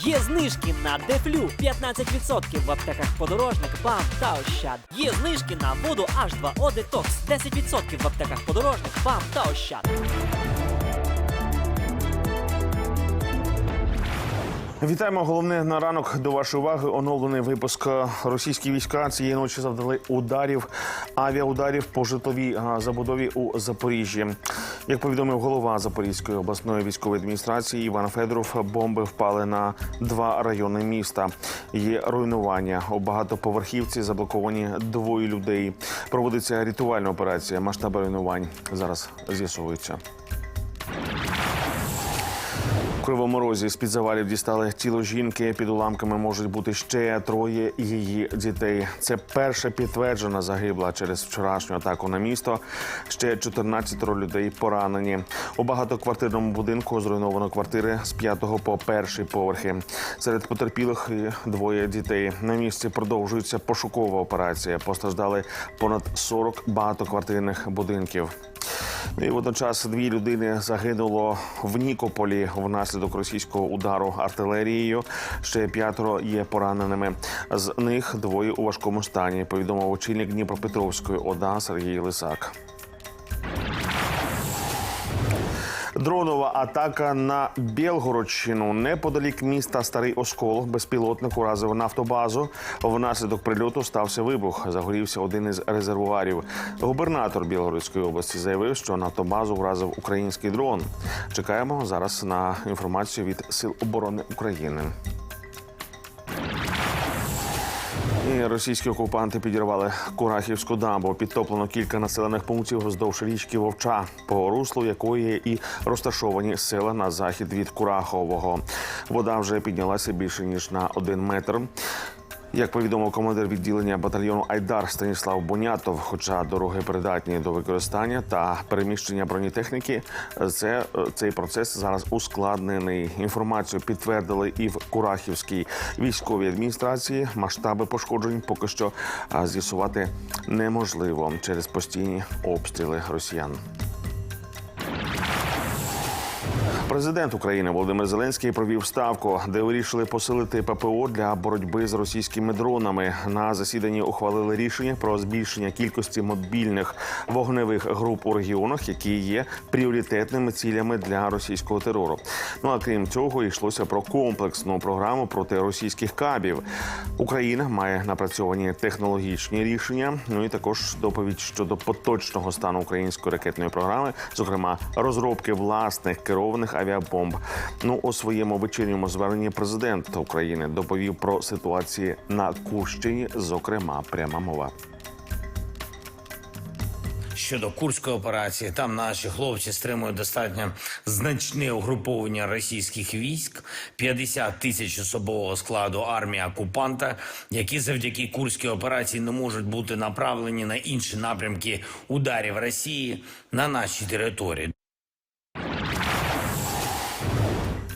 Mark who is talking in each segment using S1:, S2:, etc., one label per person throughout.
S1: Є знижки на Дефлю 15% в аптеках подорожник, БАМ та Ощад. Є знижки на воду H2O Detox 10% в аптеках подорожник, БАМ та Ощад.
S2: Вітаємо. Головне на ранок до вашої уваги. Оновлений випуск. Російські війська цієї ночі завдали ударів, авіаударів по житловій забудові у Запоріжжі. Як повідомив голова Запорізької обласної військової адміністрації Іван Федоров, бомби впали на два райони міста. Є руйнування. У багатоповерхівці заблоковані двоє людей. Проводиться рятувальна операція. Масштаби руйнувань зараз з'ясовуються. Кривому Розі з-під завалів дістали тіло жінки. Під уламками можуть бути ще троє її дітей. Це перша підтверджена загибла через вчорашню атаку на місто. Ще 14 людей поранені. У багатоквартирному будинку зруйновано квартири з п'ятого по перший поверхи. Серед потерпілих двоє дітей. На місці продовжується пошукова операція. Постраждали понад 40 багатоквартирних будинків. Ну І водночас дві людини загинуло в Нікополі внаслідок російського удару артилерією. Ще п'ятеро є пораненими. З них двоє у важкому стані. Повідомив очільник Дніпропетровської ОДА Сергій Лисак. Дронова атака на Білгородщину неподалік міста Старий Оскол. Безпілотник уразив нафтобазу. Внаслідок прильоту стався вибух. Загорівся один із резервуарів. Губернатор Білгородської області заявив, що нафтобазу вразив український дрон. Чекаємо зараз на інформацію від Сил оборони України. Російські окупанти підірвали Курахівську дамбу. Підтоплено кілька населених пунктів вздовж річки Вовча, по руслу якої і розташовані села на захід від Курахового. Вода вже піднялася більше ніж на один метр. Як повідомив командир відділення батальйону Айдар Станіслав Бонятов, хоча дороги придатні до використання та переміщення бронетехніки, це цей процес зараз ускладнений. Інформацію підтвердили і в Курахівській військовій адміністрації. Масштаби пошкоджень поки що з'ясувати неможливо через постійні обстріли росіян. Президент України Володимир Зеленський провів ставку, де вирішили посилити ППО для боротьби з російськими дронами. На засіданні ухвалили рішення про збільшення кількості мобільних вогневих груп у регіонах, які є пріоритетними цілями для російського терору. Ну а крім цього, йшлося про комплексну програму проти російських кабів. Україна має напрацьовані технологічні рішення. Ну і також доповідь щодо поточного стану української ракетної програми, зокрема розробки власних керованих авіабомб. Ну у своєму вечірньому зверненні президент України доповів про ситуації на Курщині. Зокрема, пряма мова.
S3: Щодо курської операції, там наші хлопці стримують достатньо значне угруповання російських військ, 50 тисяч особового складу армії окупанта, які завдяки курській операції не можуть бути направлені на інші напрямки ударів Росії на нашій території.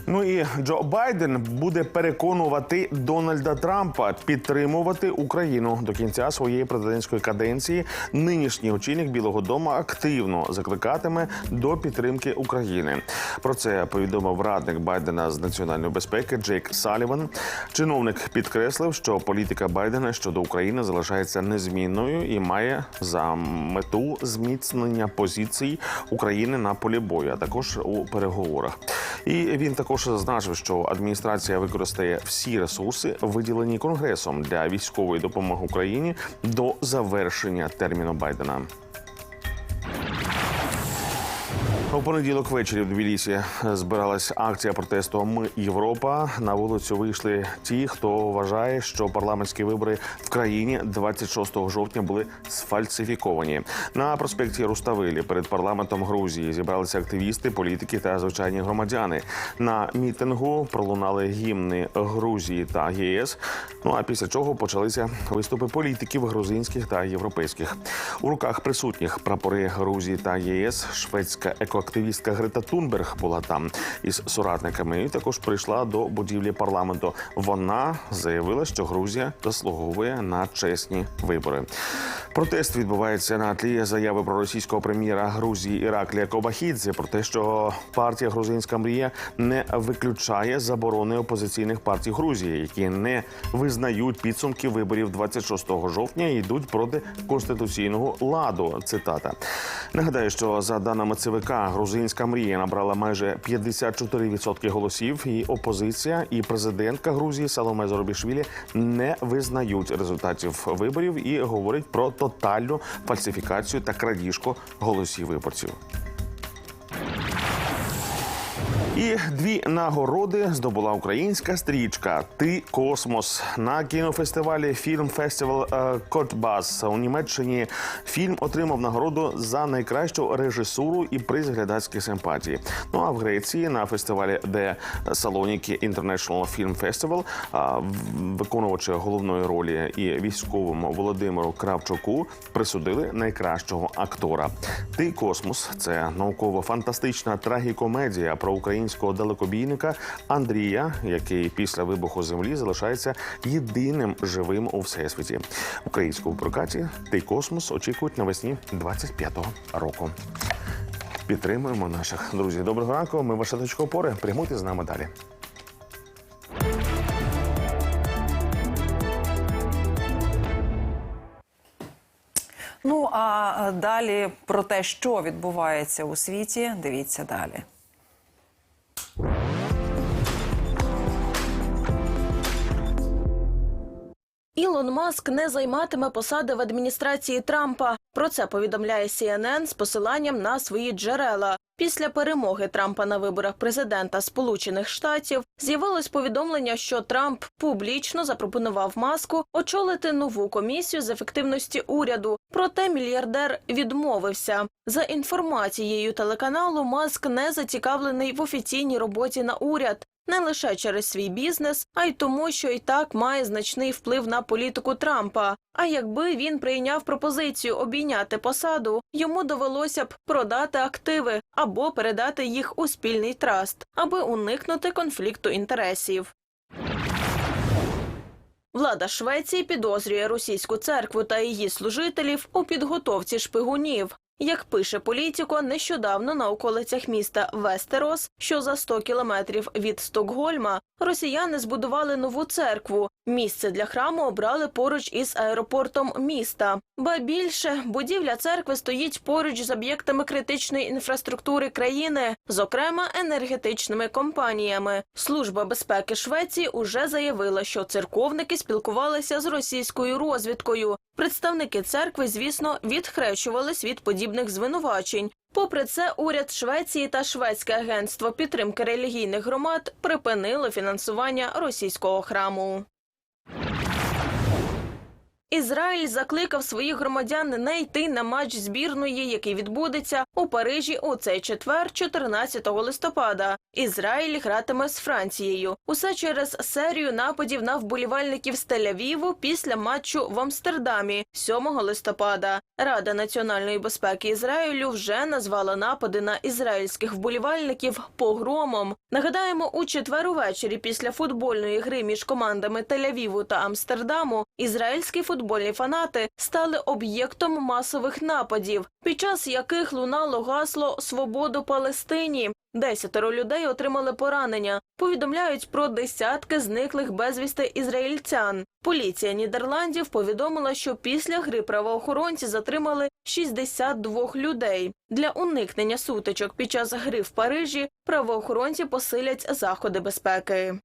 S2: Ну і Джо Байден буде переконувати Дональда Трампа підтримувати Україну до кінця своєї президентської каденції. Нинішній очільник Білого Дому активно закликатиме до підтримки України. Про це повідомив радник Байдена з національної безпеки Джейк Саліван. Чиновник підкреслив, що політика Байдена щодо України залишається незмінною і має за мету зміцнення позицій України на полі бою, а також у переговорах. І він також зазначив, що адміністрація використає всі ресурси, виділені конгресом для військової допомоги Україні до завершення терміну Байдена. У понеділок ввечері в Тбілісі збиралась акція протесту Ми Європа. На вулицю вийшли ті, хто вважає, що парламентські вибори в країні 26 жовтня були сфальсифіковані. На проспекті Руставелі перед парламентом Грузії зібралися активісти, політики та звичайні громадяни. На мітингу пролунали гімни Грузії та ЄС. Ну а після чого почалися виступи політиків грузинських та європейських. У руках присутніх прапори Грузії та ЄС, шведська еко активістка Грета Тунберг була там із соратниками. І також прийшла до будівлі парламенту. Вона заявила, що Грузія заслуговує на чесні вибори. Протест відбувається на тлі заяви про російського прем'єра Грузії Іраклія Кобахідзе про те, що партія Грузинська мрія не виключає заборони опозиційних партій Грузії, які не визнають підсумки виборів 26 жовтня і йдуть проти конституційного ладу. Цитата нагадаю, що за даними ЦВК, грузинська мрія набрала майже 54% голосів. І опозиція і президентка Грузії Саломе Зоробішвілі не визнають результатів виборів і говорять про тотальну фальсифікацію та крадіжку голосів виборців. І дві нагороди здобула українська стрічка Ти космос на кінофестивалі Фільм Фестивал Котбас у Німеччині. Фільм отримав нагороду за найкращу режисуру і приз глядацької симпатії. Ну а в Греції на фестивалі де Салоніки International Film Festival а, в- виконувача головної ролі і військовому Володимиру Кравчуку присудили найкращого актора. Ти космос це науково-фантастична трагікомедія про українського далекобійника Андрія, який після вибуху землі залишається єдиним живим у всесвіті. Українському прокаті Ти космос очікують навесні 25-го року. Підтримуємо наших друзів. Доброго ранку. Ми ваша точка опори. Прямуйте з нами далі.
S4: Ну а е, далі про те, що відбувається у світі, дивіться далі.
S5: Ілон Маск не займатиме посади в адміністрації Трампа. Про це повідомляє CNN з посиланням на свої джерела. Після перемоги Трампа на виборах президента Сполучених Штатів з'явилось повідомлення, що Трамп публічно запропонував маску очолити нову комісію з ефективності уряду. Проте мільярдер відмовився. За інформацією телеканалу, Маск не зацікавлений в офіційній роботі на уряд. Не лише через свій бізнес, а й тому, що і так має значний вплив на політику Трампа. А якби він прийняв пропозицію обійняти посаду, йому довелося б продати активи або передати їх у спільний траст, аби уникнути конфлікту інтересів. Влада Швеції підозрює російську церкву та її служителів у підготовці шпигунів. Як пише політико, нещодавно на околицях міста Вестерос, що за 100 кілометрів від Стокгольма, росіяни збудували нову церкву. Місце для храму обрали поруч із аеропортом міста. Ба більше будівля церкви стоїть поруч з об'єктами критичної інфраструктури країни, зокрема енергетичними компаніями. Служба безпеки Швеції уже заявила, що церковники спілкувалися з російською розвідкою. Представники церкви, звісно, відхрещувались від подібних звинувачень. Попри це, уряд Швеції та Шведське агентство підтримки релігійних громад припинило фінансування російського храму. Ізраїль закликав своїх громадян не йти на матч збірної, який відбудеться у Парижі у цей четвер, 14 листопада. Ізраїль гратиме з Францією. Усе через серію нападів на вболівальників з Тель-Авіву після матчу в Амстердамі 7 листопада. Рада національної безпеки Ізраїлю вже назвала напади на ізраїльських вболівальників погромом. Нагадаємо, у четвер увечері після футбольної гри між командами Тель-Авіву та Амстердаму ізраїльські футбольні фанати стали об'єктом масових нападів, під час яких лунало гасло Свободу Палестині. Десятеро людей отримали поранення. Повідомляють про десятки зниклих безвісти ізраїльцян. Поліція Нідерландів повідомила, що після гри правоохоронці затримали 62 людей. Для уникнення сутичок під час гри в Парижі правоохоронці посилять заходи безпеки.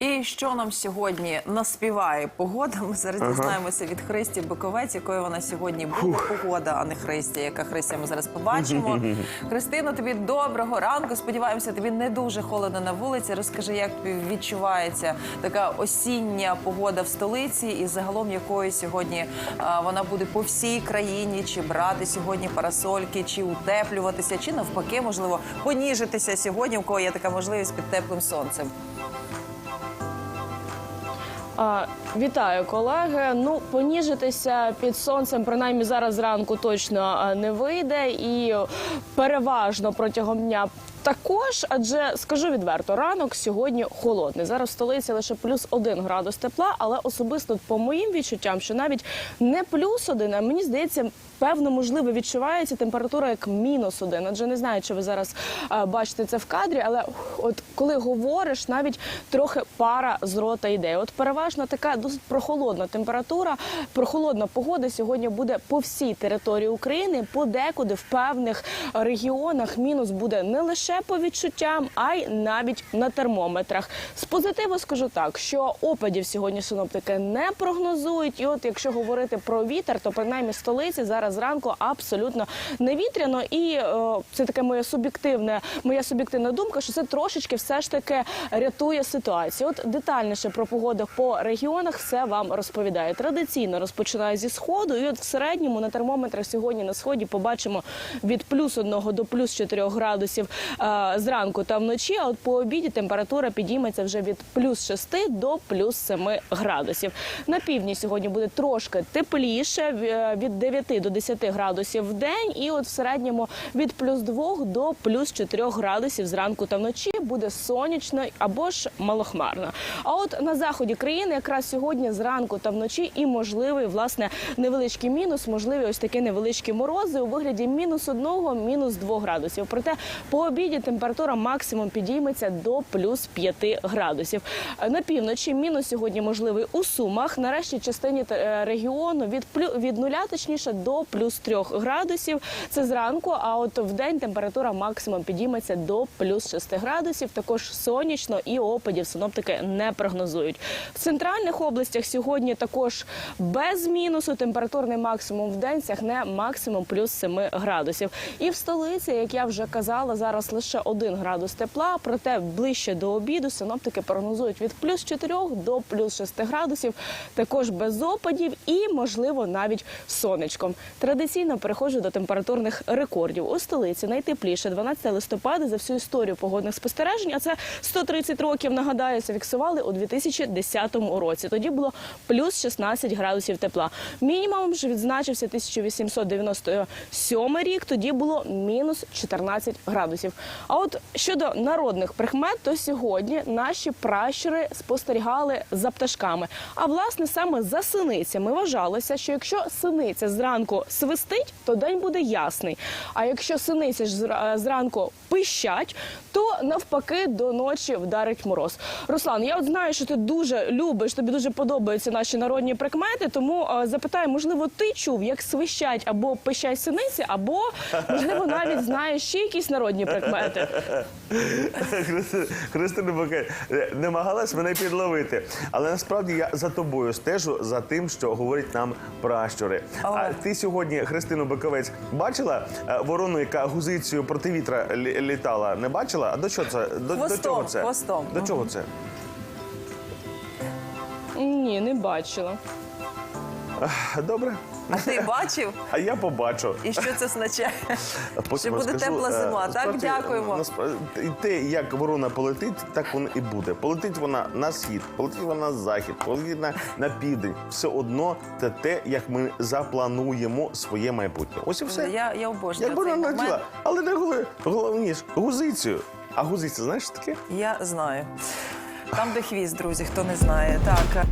S4: І що нам сьогодні наспіває погода? Ми зараз дізнаємося від Христі Биковець, якою вона сьогодні буде погода, а не Христя. Яка Христя ми зараз побачимо. Христина, тобі доброго ранку. Сподіваємося, тобі не дуже холодно на вулиці. Розкажи, як відчувається така осіння погода в столиці, і загалом якою сьогодні а, вона буде по всій країні, чи брати сьогодні парасольки, чи утеплюватися, чи навпаки, можливо, поніжитися сьогодні, у кого є така можливість під теплим сонцем.
S6: Вітаю, колеги. Ну, поніжитися під сонцем, принаймні зараз зранку точно не вийде, і переважно протягом дня. Також, адже скажу відверто, ранок сьогодні холодний. Зараз в столиці лише плюс один градус тепла, але особисто по моїм відчуттям, що навіть не плюс один, а мені здається, певно, можливо, відчувається температура як мінус один. Адже не знаю, чи ви зараз а, бачите це в кадрі, але от коли говориш, навіть трохи пара з рота йде. От переважно така досить прохолодна температура, прохолодна погода сьогодні буде по всій території України. Подекуди в певних регіонах мінус буде не лише по відчуттям, а й навіть на термометрах. З позитиву скажу так, що опадів сьогодні синоптики не прогнозують. І от якщо говорити про вітер, то принаймні столиці зараз зранку абсолютно не вітряно. І е, це таке моє суб'єктивне, моя суб'єктивна думка, що це трошечки все ж таки рятує ситуацію. От детальніше про погоду по регіонах все вам розповідає. Традиційно розпочинаю зі сходу, і от в середньому на термометрах сьогодні на сході побачимо від плюс 1 до плюс 4 градусів зранку та вночі. А от по обіді температура підійметься вже від плюс 6 до плюс 7 градусів. На півдні сьогодні буде трошки тепліше в- від 9 до 10 градусів в день, і от в середньому від плюс 2 до плюс 4 градусів зранку та вночі буде сонячно або ж малохмарно. А от на заході країни якраз сьогодні зранку та вночі і можливий власне невеличкий мінус, можливі ось такі невеличкі морози у вигляді мінус 1, мінус 2 градусів. Проте по обіді температура максимум підійметься до плюс 5 градусів. На півночі мінус сьогодні можливий у Сумах. На решті частині е, регіону від від нуля, точніше до плюс 3 градусів. Це зранку. А от в день температура максимум підійметься до плюс 6 градусів. Також сонячно і опадів синоптики не прогнозують. В центральних областях сьогодні також без мінусу. Температурний максимум в день сягне максимум плюс 7 градусів. І в столиці, як я вже казала, зараз лише 1 градус тепла. Проте ближче до обіду синоптики прогнозують від плюс 4 до плюс 6 градусів. Також без опадів і, можливо, навіть сонечком. Традиційно переходжу до температурних рекордів. У столиці найтепліше 12 листопада за всю історію погодних спостережень. А це 130 років. Нагадаю, зафіксували у 2010 році. Тоді було плюс 16 градусів тепла. Мінімум ж відзначився 1897 рік. Тоді було мінус 14 градусів. А от щодо народних прикмет, то сьогодні наші пращури спостерігали за пташками. А власне саме за синицями вважалося, що якщо синиця зранку свистить, то день буде ясний. А якщо синиця ж зранку пищать, то навпаки до ночі вдарить мороз. Руслан, я от знаю, що ти дуже любиш, тобі дуже подобаються наші народні прикмети. Тому запитаю, можливо, ти чув, як свищать або пищать синиці, або можливо навіть знаєш ще якісь народні прикмети.
S2: Христина- Христина Бакай намагалась мене підловити. Але насправді я за тобою стежу за тим, що говорять нам пращури. А ти сьогодні, Христину Баковець, бачила е, ворону, яка гузицею проти вітра літала? Не бачила? А до чого це? До, до чого це?
S4: хвостом.
S2: До чого це?
S6: Ні, не бачила.
S2: Добре.
S4: А ти бачив?
S2: А я побачу.
S4: І що це означає? Що буде
S2: розкажу.
S4: тепла
S2: Е,
S4: зима, так? Дякуємо.
S2: насправді, Те, як ворона полетить, так воно і буде. Полетить вона на схід, полетить вона на захід, полетить на, на південь. Все одно це те, як ми заплануємо своє майбутнє. Ось і все.
S4: Я, я обожнюю
S2: Як
S4: цей
S2: вона
S4: момент.
S2: летіла. Але не головне, головніше, гузицею. А гузиця, знаєш що таке?
S4: Я знаю. Там, де хвіст, друзі, хто не знає. Так.